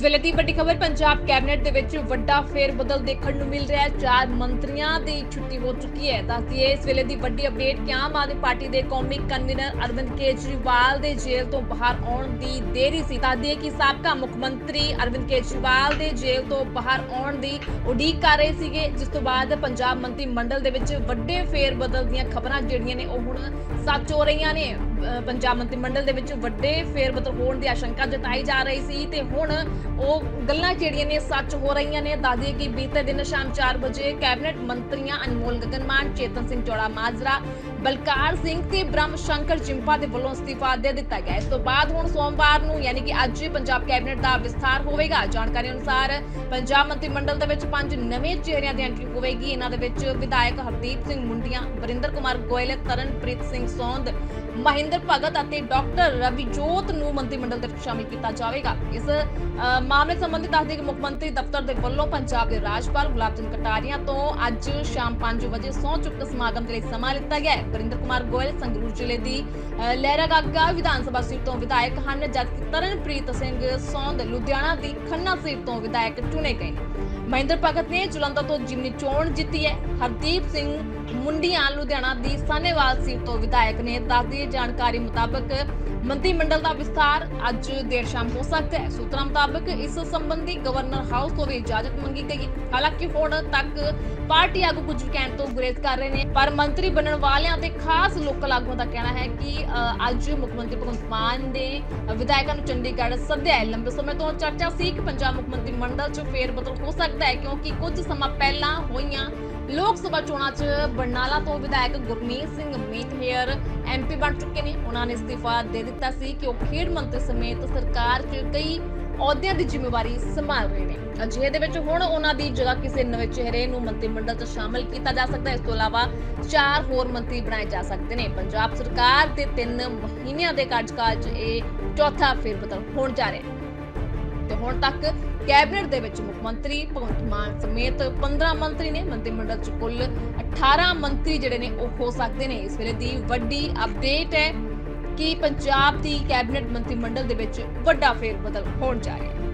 ਇਸ ਵੇਲੇ ਦੀ ਵੱਡੀ ਖਬਰ, ਪੰਜਾਬ ਕੈਬਨਿਟ ਦੇ ਵਿੱਚ ਵੱਡਾ ਫੇਰ ਬਦਲ ਦੇਖਣ ਨੂੰ ਮਿਲ ਰਿਹਾ ਹੈ। ਚਾਰ ਮੰਤਰੀਆਂ ਦੀ ਛੁੱਟੀ ਹੋ ਚੁੱਕੀ ਹੈ। ਦੱਸਦੀਏ ਇਸ ਵੇਲੇ ਦੀ ਵੱਡੀ ਅਪਡੇਟ ਕਿ ਆਮ ਆਦਮੀ ਪਾਰਟੀ ਦੇ ਕੌਮੀ ਕਨਵੀਨਰ ਅਰਵਿੰਦ ਕੇਜਰੀਵਾਲ ਦੇ ਜੇਲ੍ਹ ਤੋਂ ਬਾਹਰ ਆਉਣ ਦੀ ਦੇਰੀ ਸੀ। ਦੱਸਦੀਏ ਕਿ ਸਾਬਕਾ ਮੁੱਖ ਮੰਤਰੀ ਅਰਵਿੰਦ ਕੇਜਰੀਵਾਲ ਦੇ ਜੇਲ੍ਹ ਤੋਂ ਬਾਹਰ ਆਉਣ ਦੀ ਉਡੀਕ ਕਰ ਰਹੇ ਸੀਗੇ। ਜਿਸ ਤੋਂ ਬਾਅਦ ਪੰਜਾਬ ਮੰਤਰੀ ਮੰਡਲ ਦੇ ਵਿੱਚ ਵੱਡੇ ਫੇਰ ਬਦਲ ਦੀਆਂ ਖਬਰਾਂ ਜਿਹੜੀਆਂ ਨੇ, ਉਹ ਹੁਣ ਸੱਚ ਹੋ ਰਹੀਆਂ ਨੇ। ਪੰਜਾਬ ਮੰਤਰੀ ਮੰਡਲ ਦੇ ਵਿੱਚ ਵੱਡੇ ਫੇਰ ਬਦਲ ਹੋਣ ਦੀ ਆਸ਼ੰਕਾ ਜਤਾਈ ਜਾ ਰਹੀ ਸੀ ਤੇ ਹੁਣ ਉਹ ਗੱਲਾਂ ਜਿਹੜੀਆਂ ਨੇ ਸੱਚ ਹੋ ਰਹੀਆਂ ਨੇ ਦੱਸਦੀਏ ਕਿ ਬੀਤੇ ਦਿਨ ਸ਼ਾਮ 4 ਵਜੇ ਕੈਬਨਿਟ ਮੰਤਰੀਆਂ ਅਨਮੋਲ ਗਗਨਮਾਨ, ਚੇਤਨ ਸਿੰਘ ਚੌੜਾ ਮਾਜਰਾ, ਬਲਕਾਰ ਸਿੰਘ ਤੇ ਬ੍ਰਹਮ ਸ਼ੰਕਰ ਜਿੰਪਾ ਦੇ ਵੱਲੋਂ ਅਸਤੀਫਾ ਦੇ ਦਿੱਤਾ ਗਿਆ। ਇਸ ਤੋਂ ਬਾਅਦ ਹੁਣ ਸੋਮਵਾਰ ਨੂੰ ਯਾਨੀ ਕਿ ਅੱਜ ਪੰਜਾਬ ਕੈਬਨਿਟ ਦਾ ਵਿਸਥਾਰ ਹੋਵੇਗਾ। ਜਾਣਕਾਰੀ ਅਨੁਸਾਰ ਪੰਜਾਬ ਮੰਤਰੀ ਮੰਡਲ ਦੇ ਵਿੱਚ ਪੰਜ ਨਵੇਂ ਚਿਹਰਿਆਂ ਦੀ ਐਂਟਰੀ ਹੋਵੇਗੀ। ਇਹਨਾਂ ਦੇ ਵਿੱਚ ਵਿਧਾਇਕ ਹਰਦੀਪ ਸਿੰਘ ਮੁੰਡੀਆਂ, ਵਰਿੰਦਰ ਕੁਮਾਰ ਗੋਇਲ, ਤਰਨਪ੍ਰੀਤ ਸਿੰਘ ਸੌਂਦ, ਮਹਿੰਦਰ ਭਗਤ ਅਤੇ ਡਾਕਟਰ ਰਵੀਜੋਤ ਨੂੰ ਮੰਤਰੀ ਮੰਡਲ ਦੇ ਵਿੱਚ ਸ਼ਾਮਿਲ ਕੀਤਾ ਜਾਵੇਗਾ। ਇਸ ਮਾਮਲੇ ਸੰਬੰਧੀ ਦੱਸਦੇ ਕਿ ਮੁੱਖ ਮੰਤਰੀ ਦਫ਼ਤਰ ਦੇ ਵੱਲੋਂ ਪੰਜਾਬ ਦੇ ਰਾਜਪਾਲ ਗੁਲਾਬ ਚੰਦ ਕਟਾਰੀਆ ਤੋਂ ਅੱਜ ਸ਼ਾਮ 5 ਵਜੇ ਸਹੁੰ ਚੁੱਕ ਸਮਾਗਮ ਦੇ ਲਈ ਸਮਾਂ ਲਿੱਤਾ ਗਿਆ ਹੈ। ਵਰਿੰਦਰ ਕੁਮਾਰ ਗੋਇਲ ਸੰਗਰੂਰ ਜ਼ਿਲ੍ਹੇ ਦੀ ਲਹਿਰਾਗਾਗਾ ਵਿਧਾਨ ਸਭਾ ਸੀਟ ਤੋਂ ਵਿਧਾਇਕ ਹਨ, ਜਦਕਿ ਤਰਨਪ੍ਰੀਤ ਸਿੰਘ ਸੌਂਦ ਲੁਧਿਆਣਾ ਦੀ ਖੰਨਾ ਸੀਟ ਤੋਂ ਵਿਧਾਇਕ ਚੁਣੇ ਗਏ ਨੇ। ਮਹਿੰਦਰ ਭਗਤ ਨੇ ਜਲੰਧਰ ਤੋਂ ਜਿਮਨੀ ਚੋਣ ਜਿੱਤੀ ਹੈ। ਹਰਦੀਪ ਸਿੰਘ ਮੁੰਡੀਆਂ ਲੁਧਿਆਣਾ ਦੀ ਸਾਨੇਵਾਲ ਸੀਟ ਤੋਂ ਵਿਧਾਇਕ ਨੇ ਦੱਸਦੀ ਜਾਣਕਾਰੀ ਮੁਤਾਬਕ ਮੰਤਰੀ ਮੰਡਲ ਦਾ ਵਿਸਥਾਰ ਅੱਜ ਦੇਰ ਸ਼ਾਮ ਹੋ ਸਕਦਾ ਹੈ। ਸੂਤਰਾਂ ਮੁਤਾਬਕ ਇਸ ਸੰਬੰਧੀ ਗਵਰਨਰ ਹਾਊਸ ਤੋਂ ਵੀ ਇਜਾਜ਼ਤ ਮੰਗੀ ਗਈ। ਹਾਲਾਂਕਿ ਹੁਣ ਤੱਕ ਪਾਰਟੀ ਆਗੂ ਕੁਝ ਕਹਿਣ ਤੋਂ ਗੁਰੇਜ਼ ਕਰ ਰਹੇ ਨੇ, ਪਰ ਮੰਤਰੀ ਬਣਨ ਵਾਲਿਆਂ ਤੇ ਖਾਸ ਲੋਕਲ ਆਗੂਆਂ ਦਾ ਕਹਿਣਾ ਹੈ ਕਿ ਅੱਜ ਮੁੱਖ ਮੰਤਰੀ ਭਗਵੰਤ ਮਾਨ ਨੇ ਵਿਧਾਇਕਾਂ ਨੂੰ ਚੰਡੀਗੜ੍ਹ ਸੱਦਿਆ ਲੰਬੇ ਸਮੇਂ ਤੋਂ ਚਰਚਾ ਸੀ ਕਿ ਪੰਜਾਬ ਮੁੱਖ ਮੰਤਰੀ ਮੰਡਲ 'ਚ ਫੇਰ ਬਦਲ ਹੋ ਸਕਦਾ ਹੈ ਕਿਉਂਕਿ ਕੁਝ ਸਮਾਂ ਪਹਿਲਾਂ ਹੋਈਆਂ ਲੋਕ ਸਭਾ ਚੋਣਾਂ 'ਚ ਬਰਨਾਲਾ ਤੋਂ ਵਿਧਾਇਕ ਗੁਰਮੀਤ ਸਿੰਘ ਮੀਤਹੇਅਰ ਐਮਪੀ ਬਣ ਚੁੱਕੇ ਨੇ। ਉਹਨਾਂ ਨੇ ਅਸਤੀਫਾ ਦੇ ਦਿੱਤਾ ਸੀ ਕਿ ਉਹ ਖੇਡ ਮੰਤਰੀ ਸਮੇਤ ਸਰਕਾਰ 'ਚ ਕਈ ਅਹੁਦਿਆਂ ਦੀ ਜ਼ਿੰਮੇਵਾਰੀ ਸੰਭਾਲ ਰਹੇ ਨੇ। ਅਜਿਹੇ ਦੇ ਵਿੱਚ ਹੁਣ ਉਹਨਾਂ ਦੀ ਜਗ੍ਹਾ ਕਿਸੇ ਨਵੇਂ ਚਿਹਰੇ ਨੂੰ ਮੰਤਰੀ ਮੰਡਲ 'ਚ ਸ਼ਾਮਲ ਕੀਤਾ ਜਾ ਸਕਦਾ ਹੈ। ਇਸ ਤੋਂ ਇਲਾਵਾ ਚਾਰ ਹੋਰ ਮੰਤਰੀ ਬਣਾਏ ਜਾ ਸਕਦੇ ਨੇ। ਪੰਜਾਬ ਸਰਕਾਰ ਦੇ 3 ਮਹੀਨਿਆਂ ਦੇ ਕਾਰਜਕਾਲ 'ਚ ਇਹ ਚੌਥਾ ਫੇਰਬਦਲ ਹੋਣ ਜਾ ਰਿਹਾ ਹੈ। ਤੇ ਹੁਣ ਤੱਕ ਕੈਬਨਿਟ ਦੇ ਵਿੱਚ ਮੁੱਖ ਮੰਤਰੀ ਭਗਵੰਤ ਮਾਨ ਸਮੇਤ 15 ਮੰਤਰੀ ਨੇ ਮੰਤਰੀ ਮੰਡਲ ਚ ਕੁੱਲ 18 ਮੰਤਰੀ ਜਿਹੜੇ ਨੇ ਉਹ ਹੋ ਸਕਦੇ ਨੇ। ਇਸ ਵੇਲੇ ਦੀ ਵੱਡੀ ਅਪਡੇਟ ਹੈ ਕਿ ਪੰਜਾਬ ਦੀ ਕੈਬਨਿਟ ਮੰਤਰੀ ਮੰਡਲ ਦੇ ਵਿੱਚ ਵੱਡਾ ਫੇਰ ਬਦਲ ਹੋਣ ਜਾ ਰਿਹਾ ਹੈ।